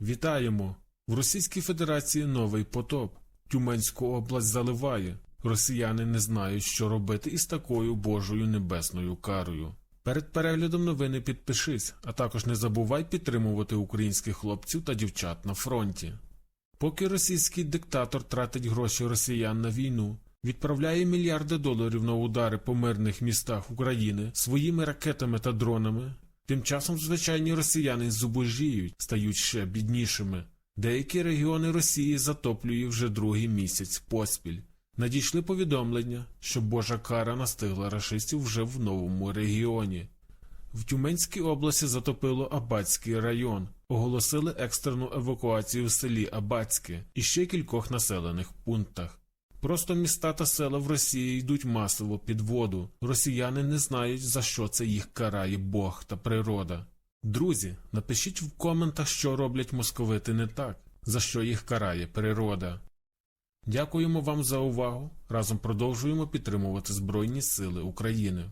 Вітаємо! В Російській Федерації новий потоп. Тюменську область заливає. Росіяни не знають, що робити із такою Божою небесною карою. Перед переглядом новини підпишись, а також не забувай підтримувати українських хлопців та дівчат на фронті. Поки російський диктатор тратить гроші росіян на війну, відправляє мільярди доларів на удари по мирних містах України своїми ракетами та дронами, тим часом звичайні росіяни зубожіють, стають ще біднішими. Деякі регіони Росії затоплює вже другий місяць поспіль. Надійшли повідомлення, що Божа кара настигла рашистів вже в новому регіоні. В Тюменській області затопило Абацький район, оголосили екстрену евакуацію в селі Абацьке і ще кількох населених пунктах. Просто міста та села в Росії йдуть масово під воду. Росіяни не знають, за що це їх карає Бог та природа. Друзі, напишіть в коментах, що роблять московити не так, за що їх карає природа. Дякуємо вам за увагу. Разом продовжуємо підтримувати Збройні Сили України.